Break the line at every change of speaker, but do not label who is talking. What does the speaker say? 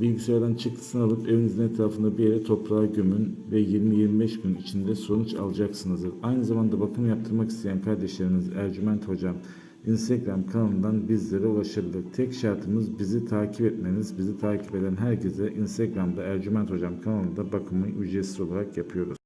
Bilgisayardan çıktısını alıp evinizin etrafında bir yere toprağa gömün ve 20-25 gün içinde sonuç alacaksınızdır. Aynı zamanda bakım yaptırmak isteyen kardeşleriniz Ercüment Hocam Instagram kanalından bizlere ulaşabilir. Tek şartımız bizi takip etmeniz. Bizi takip eden herkese Instagram'da Ercüment Hocam kanalında bakımı ücretsiz olarak yapıyoruz.